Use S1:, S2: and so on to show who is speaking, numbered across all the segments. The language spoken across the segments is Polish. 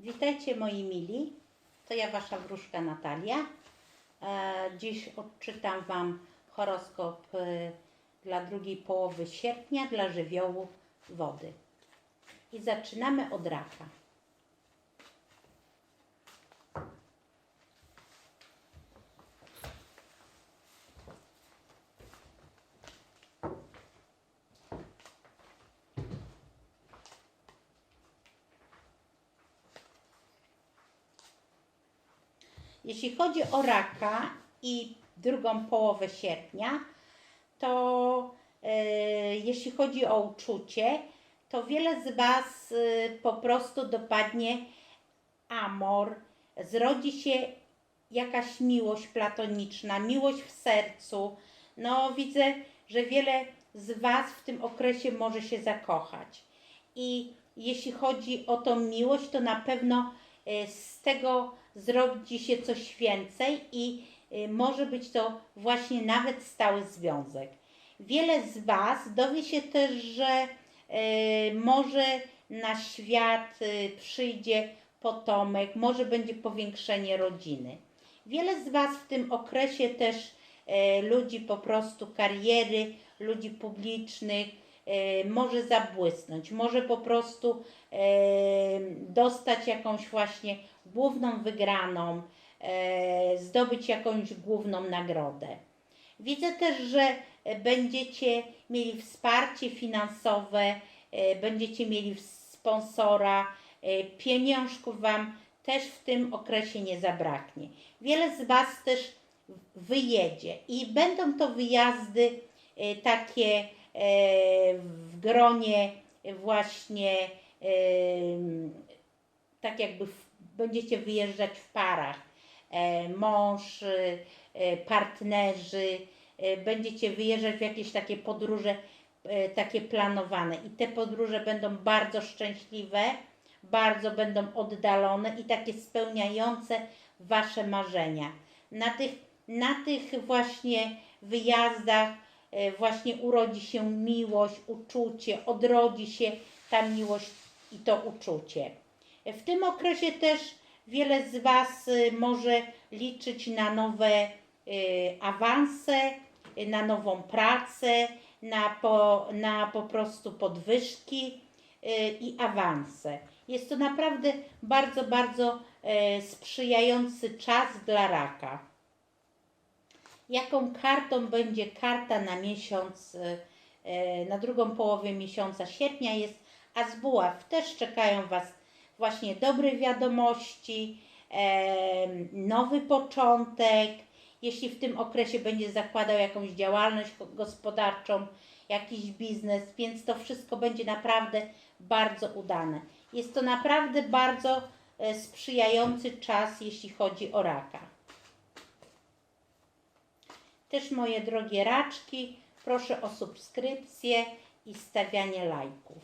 S1: Witajcie moi mili, to ja Wasza wróżka Natalia. E, dziś odczytam Wam horoskop e, dla drugiej połowy sierpnia dla żywiołu wody. I zaczynamy od raka. Jeśli chodzi o raka i drugą połowę sierpnia, to e, jeśli chodzi o uczucie, to wiele z Was e, po prostu dopadnie amor, zrodzi się jakaś miłość platoniczna, miłość w sercu. No, widzę, że wiele z Was w tym okresie może się zakochać. I jeśli chodzi o tą miłość, to na pewno z tego zrodzi się coś więcej i e, może być to właśnie nawet stały związek. Wiele z Was dowie się też, że e, może na świat e, przyjdzie potomek, może będzie powiększenie rodziny. Wiele z Was w tym okresie też e, ludzi po prostu kariery, ludzi publicznych e, może zabłysnąć, może po prostu e, dostać jakąś właśnie główną wygraną, e, zdobyć jakąś główną nagrodę. Widzę też, że będziecie mieli wsparcie finansowe, e, będziecie mieli sponsora, e, pieniążków Wam też w tym okresie nie zabraknie. Wiele z Was też wyjedzie i będą to wyjazdy e, takie e, w gronie właśnie e, tak jakby będziecie wyjeżdżać w parach. E, mąż, e, e, partnerzy, e, będziecie wyjeżdżać w jakieś takie podróże e, takie planowane i te podróże będą bardzo szczęśliwe, bardzo będą oddalone i takie spełniające Wasze marzenia. Na tych, na tych właśnie wyjazdach e, właśnie urodzi się miłość, uczucie, odrodzi się ta miłość i to uczucie. W tym okresie też wiele z Was y, może liczyć na nowe awanse, na nową pracę, na po, na po prostu podwyżki i awanse. Jest to naprawdę bardzo, bardzo e, sprzyjający czas dla raka. Jaką kartą będzie karta na miesiąc, e, e, na drugą połowę miesiąca sierpnia jest As Buław. Też czekają Was właśnie dobre wiadomości, nowy początek. Jeśli w tym okresie będzie zakładał jakąś działalność gospodarczą, jakiś biznes, więc to wszystko będzie naprawdę bardzo udane. Jest to naprawdę bardzo e, sprzyjający czas, jeśli chodzi o raka. Też moje drogie raczki, proszę o subskrypcję i stawianie lajków.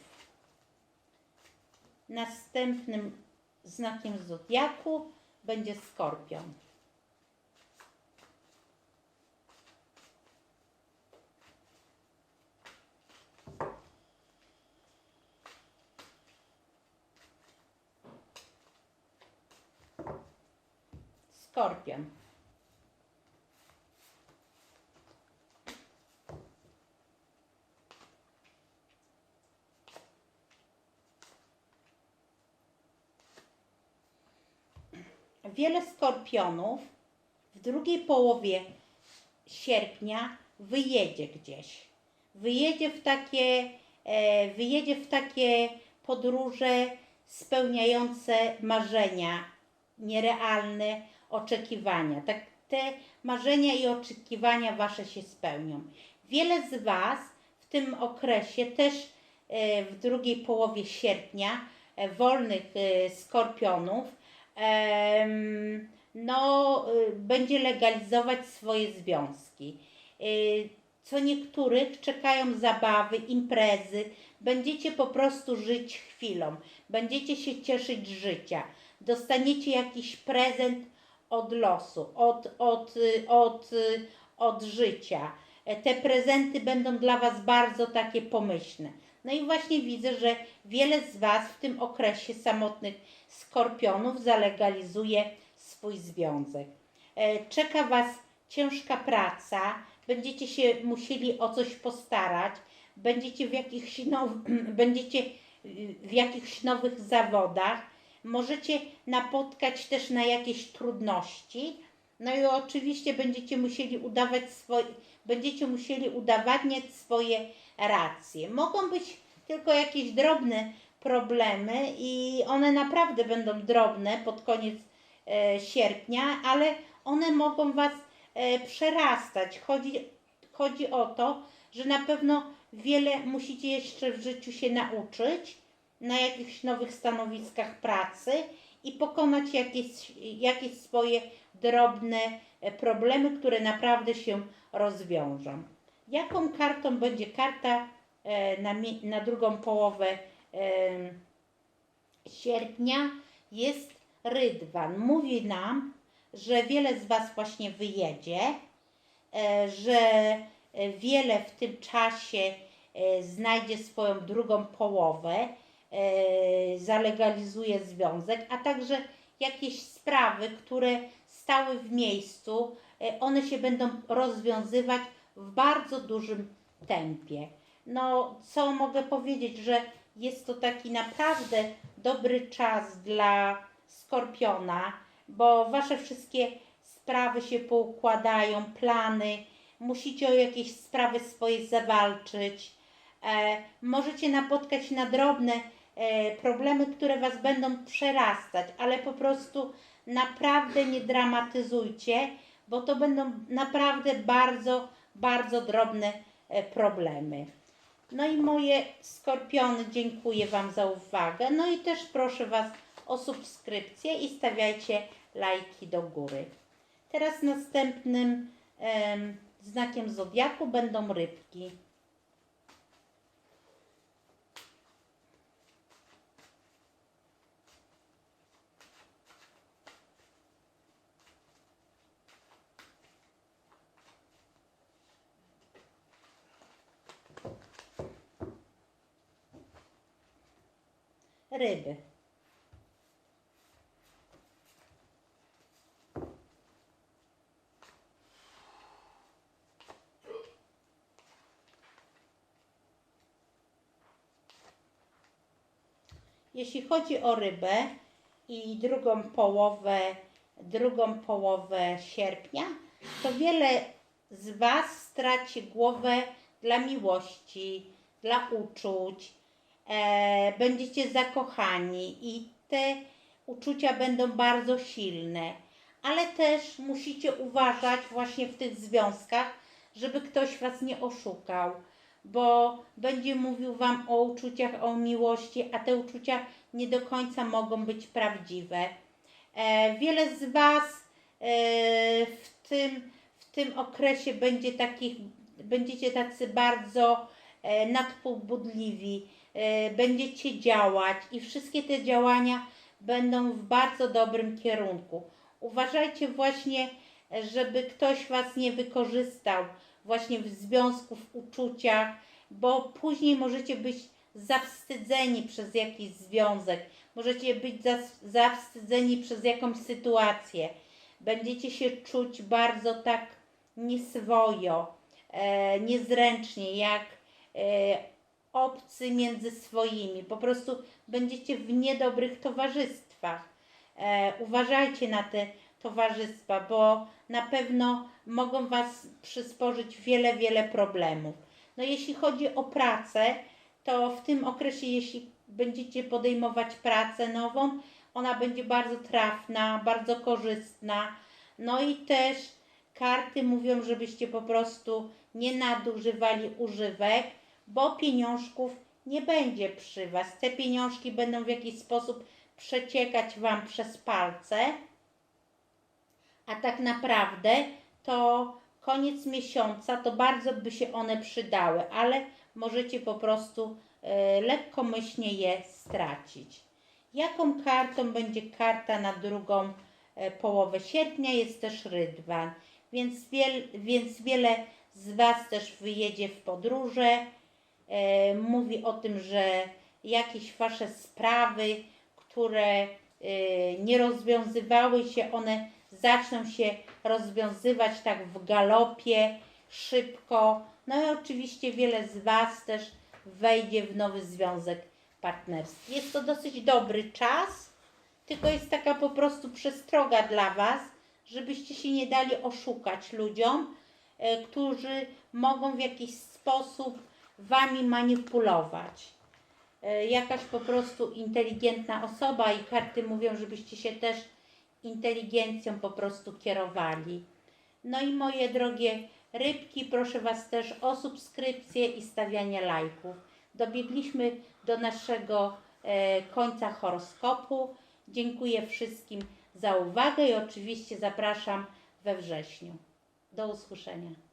S1: Następnym znakiem zodiaku będzie skorpion. Skorpion. Wiele skorpionów w drugiej połowie sierpnia wyjedzie gdzieś. Wyjedzie w takie, e, wyjedzie w takie podróże spełniające marzenia, nierealne oczekiwania. Tak te marzenia i oczekiwania wasze się spełnią. Wiele z was w tym okresie też e, w drugiej połowie sierpnia e, wolnych skorpionów no, y, będzie legalizować swoje związki. Y, Co niektórych czekają zabawy, imprezy. Będziecie po prostu żyć chwilą. Będziecie się cieszyć życia. Dostaniecie jakiś prezent od losu, od, od, y, od, od życia. E, Te prezenty będą dla Was bardzo takie pomyślne. No i właśnie widzę, że wiele z Was w tym okresie samotnych skorpionów zalegalizuje swój związek. E, Czeka Was ciężka praca, będziecie się musieli o coś postarać, będziecie w jakichś, now, będziecie y, w jakichś nowych zawodach, możecie napotkać też na jakieś trudności, no i oczywiście będziecie musieli udawać swoje, będziecie musieli udowadniać swoje racje. Mogą być tylko jakieś drobne problemy i one naprawdę będą drobne pod koniec e, sierpnia, ale one mogą Was e, przerastać. Chodzi, chodzi o to, że na pewno wiele musicie jeszcze w życiu się nauczyć na jakichś nowych stanowiskach pracy i pokonać jakieś, jakieś swoje drobne e, problemy, które naprawdę się rozwiążą. Jaką kartą będzie karta e, na, na drugą połowę sierpnia? Jest Rydwan. Mówi nam, że wiele z Was właśnie wyjedzie, e, że e, wiele w tym czasie znajdzie swoją drugą połowę, zalegalizuje związek, a także jakieś sprawy, które stały w miejscu, one się będą rozwiązywać w bardzo dużym tempie. No, co mogę powiedzieć, że jest to taki naprawdę dobry czas dla skorpiona, bo wasze wszystkie sprawy się poukładają, plany, musicie o jakieś sprawy swoje zawalczyć. E, możecie napotkać na drobne e, problemy, które was będą przerastać, ale po prostu naprawdę nie dramatyzujcie, bo to będą naprawdę bardzo, bardzo drobne e, problemy. No i moje skorpiony, dziękuję Wam za uwagę. No i też proszę Was o subskrypcję i stawiajcie lajki do góry. Teraz następnym em, znakiem zodiaku będą rybki. Ryby. Jeśli chodzi o rybę i drugą połowę, drugą połowę sierpnia, to wiele z Was straci głowę dla miłości, dla uczuć, będziecie zakochani i te uczucia będą bardzo silne, ale też musicie uważać właśnie w tych związkach, żeby ktoś Was nie oszukał, bo będzie mówił Wam o uczuciach, o miłości, a te uczucia nie do końca mogą być prawdziwe. E, wiele z Was e, w, tym, w tym okresie będzie takich, będziecie tacy bardzo e, nadpobudliwi, e, będziecie działać i wszystkie te działania będą w bardzo dobrym kierunku. Uważajcie właśnie, e, żeby ktoś Was nie wykorzystał właśnie w związku, w uczuciach, bo później możecie być zawstydzeni przez jakiś związek, możecie być zawstydzeni przez jakąś sytuację. Będziecie się czuć bardzo tak nieswojo, e, niezręcznie, jak e, obcy między swoimi. Po prostu będziecie w niedobrych towarzystwach. E, uważajcie na te towarzystwa, bo na pewno mogą Was przysporzyć wiele, wiele problemów. No jeśli chodzi o pracę, to w tym okresie, jeśli będziecie podejmować pracę nową, ona będzie bardzo trafna, bardzo korzystna. No i też karty mówią, żebyście po prostu nie nadużywali używek, bo pieniążków nie będzie przy Was. Te pieniążki będą w jakiś sposób przeciekać Wam przez palce, a tak naprawdę to koniec miesiąca to bardzo by się one przydały, ale możecie po prostu e, lekkomyślnie je stracić. Jaką kartą będzie karta na drugą e, połowę sierpnia? Jest też rydwan, więc, wiel, więc wiele z Was też wyjedzie w podróże mówi o tym, że jakieś wasze sprawy, które e, nie rozwiązywały się, one zaczną się rozwiązywać tak w galopie, szybko. No i oczywiście wiele z Was też wejdzie w nowy związek partnerski. Jest to dosyć dobry czas, tylko jest taka po prostu przestroga dla Was, żebyście się nie dali oszukać ludziom, e, którzy mogą w jakiś sposób Wami manipulować. E, Jakaś po prostu inteligentna osoba i karty mówią, żebyście się też inteligencją po prostu kierowali. No i moje drogie rybki, proszę Was też o subskrypcję i stawianie lajków. Dobiegliśmy do naszego e, końca horoskopu. Dziękuję wszystkim za uwagę i oczywiście zapraszam we wrześniu. Do usłyszenia.